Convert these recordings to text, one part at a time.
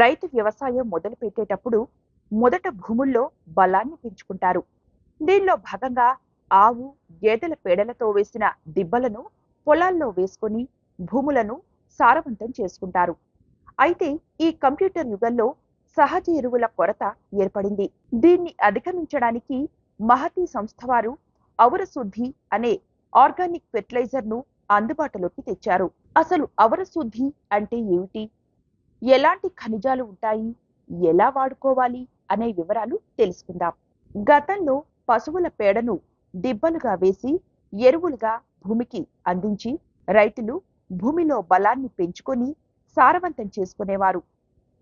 రైతు వ్యవసాయం మొదలు పెట్టేటప్పుడు మొదట భూముల్లో బలాన్ని పెంచుకుంటారు. దీనిలో భాగంగా ఆవు గేదెల పేడలతో వేసిన దిబ్బలను పొలాల్లో వేసుకొని భూములను సారవంతం చేసుకుంటారు. అయితే ఈ కంప్యూటర్ యుగంలో సహజ ఎరువుల కొరత ఏర్పడింది. దీన్ని అధిగమించడానికి మహతి సంస్థ వారు ఔరశుద్ధి అనే ఆర్గానిక్ ఫెర్టిలైజర్ను అందుబాటులోకి తెచ్చారు. అసలు ఔరశుద్ధి అంటే ఏమిటి? ఎలాంటి ఖనిజాలు ఉంటాయి? ఎలా వాడుకోవాలి? అనే వివరాలు తెలుసుకుందాం. గతంలో పశువుల పేడను దిబ్బలుగా వేసి ఎరువులుగా భూమికి అందించి రైతులు భూమిలో బలాన్ని పెంచుకొని సారవంతం చేసుకునేవారు.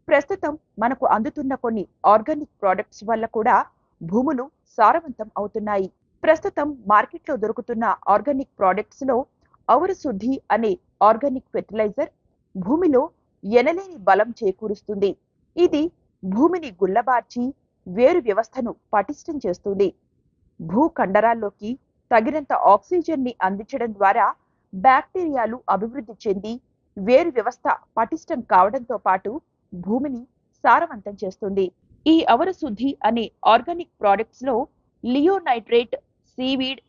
ప్రస్తుతం మనకు అందుతున్న కొన్ని ఆర్గానిక్ ప్రోడక్ట్స్ వల్ల కూడా భూములు సారవంతం అవుతున్నాయి. ప్రస్తుతం మార్కెట్లో దొరుకుతున్న ఆర్గానిక్ ప్రోడక్ట్స్లో ఔర శుద్ధి అనే ఆర్గానిక్ ఫెర్టిలైజర్ భూమిలో ఎనలేని బలం చేకూరుస్తుంది. ఇది భూమిని గుల్లబార్చి వేరు వ్యవస్థను పటిష్టం చేస్తుంది. భూ కండరాల్లోకి తగినంత ఆక్సిజన్ని అందించడం ద్వారా బ్యాక్టీరియాలు అభివృద్ధి చెంది వేరు వ్యవస్థ పటిష్టం కావడంతో పాటు భూమిని సారవంతం చేస్తుంది. ఈ అవరశుద్ధి అనే ఆర్గానిక్ ప్రోడక్ట్స్లో లియోనైట్రేట్ సీవీడ్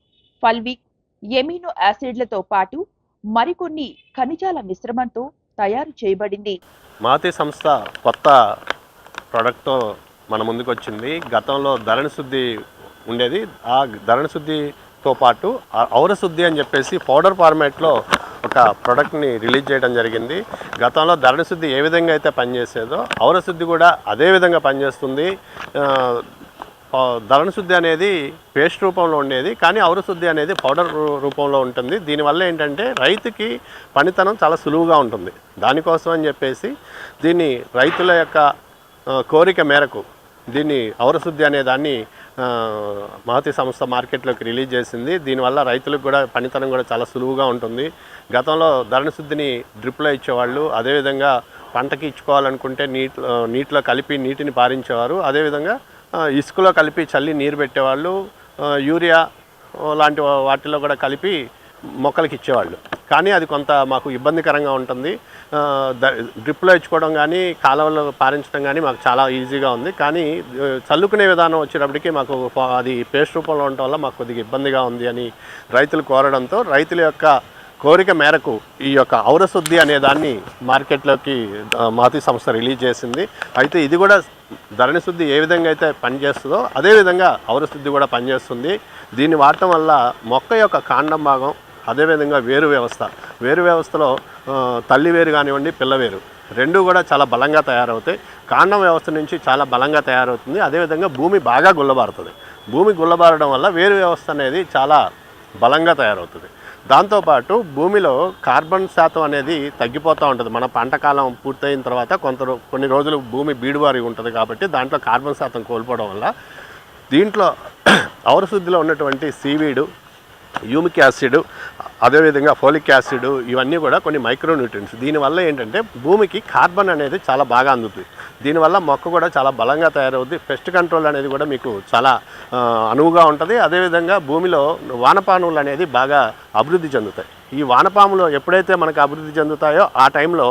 ఫల్విక్ ఎమినో యాసిడ్లతో పాటు మరికొన్ని ఖనిజాల మిశ్రమంతో తయారు చేయబడింది. మాతి సంస్థ కొత్త ప్రోడక్ట్తో మన ముందుకు వచ్చింది గతంలో ధరణి శుద్ధి ఉండేది. ఆ ధరణి శుద్ధితో పాటు ఆ ఔర శుద్ధి అని చెప్పేసి పౌడర్ ఫార్మాట్లో ఒక ప్రోడక్ట్ని రిలీజ్ చేయడం జరిగింది. గతంలో ధరణి శుద్ధి ఏ విధంగా అయితే పనిచేసేదో ఔర శుద్ధి కూడా అదే విధంగా పనిచేస్తుంది. ధరణ శుద్ధి అనేది పేస్ట్ రూపంలో ఉండేది కానీ ఔర శుద్ధి అనేది పౌడర్ రూపంలో ఉంటుంది. దీనివల్ల ఏంటంటే రైతుకి పనితనం చాలా సులువుగా ఉంటుంది. దానికోసం అని చెప్పేసి దీన్ని రైతుల యొక్క కోరిక మేరకు దీన్ని ఔరశుద్ధి అనే దాన్ని మహతి సంస్థ మార్కెట్లోకి రిలీజ్ చేసింది. దీనివల్ల రైతులకు కూడా పనితనం కూడా చాలా సులువుగా ఉంటుంది. గతంలో ధరణశుద్ధిని డ్రిప్లో ఇచ్చేవాళ్ళు అదేవిధంగా పంటకి ఇచ్చుకోవాలనుకుంటే నీటి నీటిలో కలిపి నీటిని పారించేవారు. అదేవిధంగా ఇసుకలో కలిపి చల్లి నీరు పెట్టేవాళ్ళు యూరియా లాంటి వాటిలో కూడా కలిపి మొక్కలకి ఇచ్చేవాళ్ళు. కానీ అది కొంత మాకు ఇబ్బందికరంగా ఉంటుంది. డ్రిప్లో ఇచ్చుకోవడం కానీ కాలువలో పారించడం కానీ మాకు చాలా ఈజీగా ఉంది. కానీ చల్లుకునే విధానం వచ్చేటప్పటికి మాకు అది పేస్ట్ రూపంలో ఉండటం వల్ల మాకు కొద్దిగా ఇబ్బందిగా ఉంది అని రైతులు కోరడంతో రైతుల యొక్క కోరిక మేరకు ఈ యొక్క ఔరశుద్ధి అనే దాన్ని మార్కెట్లోకి మాతి సంస్థ రిలీజ్ చేసింది. అయితే ఇది కూడా ధరణి శుద్ధి ఏ విధంగా అయితే పనిచేస్తుందో అదే విధంగా ఔరశుద్ధి కూడా పనిచేస్తుంది. దీన్ని వాడటం వల్ల మొక్క యొక్క కాండం భాగం అదేవిధంగా వేరు వ్యవస్థ. వేరు వ్యవస్థలో తల్లి వేరు కానివ్వండి పిల్ల వేరు. రెండు కూడా చాలా బలంగా తయారవుతాయి. కాండం వ్యవస్థ నుంచి చాలా బలంగా తయారవుతుంది. అదేవిధంగా భూమి బాగా గుల్లబారుతుంది. భూమి గుల్లబారడం వల్ల వేరు వ్యవస్థ అనేది చాలా బలంగా తయారవుతుంది. దాంతోపాటు భూమిలో కార్బన్ శాతం అనేది తగ్గిపోతూ ఉంటుంది. మన పంట కాలం పూర్తయిన తర్వాత కొంత కొన్ని రోజులు భూమి బీడువారి ఉంటుంది కాబట్టి దాంట్లో కార్బన్ శాతం కోల్పోవడం వల్ల దీంట్లో ఔరశుద్ధిలో ఉన్నటువంటి సీవీడు యూమిక్ యాసిడ్ అదేవిధంగా ఫోలిక్ యాసిడ్ ఇవన్నీ కూడా కొన్ని మైక్రోన్యూట్రియన్స్ దీనివల్ల ఏంటంటే భూమికి కార్బన్ అనేది చాలా బాగా అందుతుంది. దీనివల్ల మొక్క కూడా చాలా బలంగా తయారవుద్ది. పెస్ట్ కంట్రోల్ అనేది కూడా మీకు చాలా అనువుగా ఉంటుంది. అదేవిధంగా భూమిలో వానపానులు అనేది బాగా అభివృద్ధి చెందుతాయి. ఈ వానపాములు ఎప్పుడైతే మనకు అభివృద్ధి చెందుతాయో ఆ టైంలో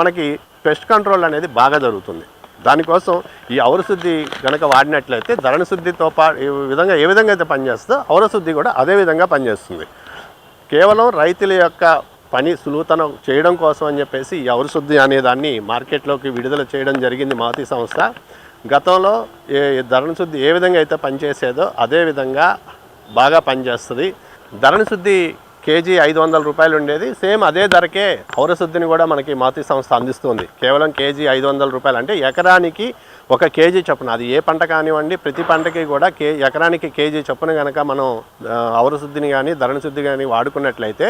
మనకి పెస్ట్ కంట్రోల్ అనేది బాగా జరుగుతుంది. దానికోసం ఈ ఔరశుద్ధి కనుక వాడినట్లయితే ధరణశుద్ధితో పా పాటు ఈ విధంగా ఏ విధంగా అయితే పనిచేస్తుందో ఔరశుద్ధి కూడా అదే విధంగా పనిచేస్తుంది. కేవలం రైతుల యొక్క పని సులువుతనం చేయడం కోసం అని చెప్పేసి ఈ శుద్ధి అనే దాన్ని మార్కెట్లోకి విడుదల చేయడం జరిగింది మారుతి సంస్థ. గతంలో ఏ ధరణ శుద్ధి ఏ విధంగా అయితే పనిచేసేదో అదే విధంగా బాగా పనిచేస్తుంది. ధరణ శుద్ధి కేజీ ఐదు వందల రూపాయలు ఉండేది. సేమ్ అదే ధరకే ఔరశుద్ధిని కూడా మనకి మాతృ సంస్థ అందిస్తుంది. కేవలం కేజీ ఐదు వందల రూపాయలు అంటే ఎకరానికి ఒక కేజీ చొప్పున. అది ఏ పంట కానివ్వండి ప్రతి పంటకి కూడా కే ఎకరానికి కేజీ చొప్పున కనుక మనం ఆ, ఔరశుద్ధిని కానీ ధరణశుద్ధి కానీ వాడుకున్నట్లయితే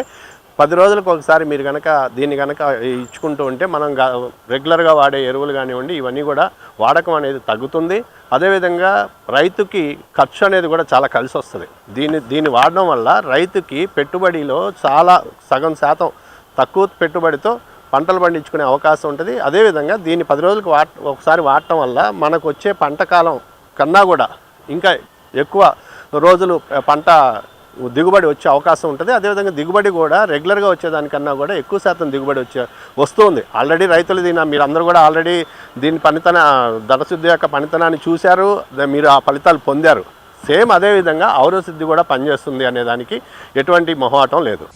పది రోజులకు ఒకసారి మీరు కనుక దీన్ని కనుక ఇచ్చుకుంటూ ఉంటే మనం రెగ్యులర్గా వాడే ఎరువులు కానివ్వండి ఇవన్నీ కూడా వాడకం అనేది తగ్గుతుంది. అదేవిధంగా రైతుకి ఖర్చు అనేది కూడా చాలా కలిసి వస్తుంది దీన్ని దీన్ని వాడడం వల్ల రైతుకి పెట్టుబడిలో చాలా సగం శాతం తక్కువ పెట్టుబడితో పంటలు పండించుకునే అవకాశం ఉంటుంది. అదేవిధంగా దీన్ని పది రోజులకు వా ఒకసారి వాడటం వల్ల మనకు వచ్చే పంట కాలం కన్నా కూడా ఇంకా ఎక్కువ రోజులు పంట దిగుబడి వచ్చే అవకాశం ఉంటుంది. అదేవిధంగా దిగుబడి కూడా రెగ్యులర్గా వచ్చేదానికన్నా కూడా ఎక్కువ శాతం దిగుబడి వచ్చే వస్తుంది. ఆల్రెడీ రైతులు దీని మీరు అందరూ కూడా ఆల్రెడీ దీని పనితన ధనశుద్ధి యొక్క పనితనాన్ని చూశారు. మీరు ఆ ఫలితాలు పొందారు. సేమ్ అదే విధంగా ఔరసిద్ధి కూడా పనిచేస్తుంది అనేదానికి ఎటువంటి మొహమాటం లేదు.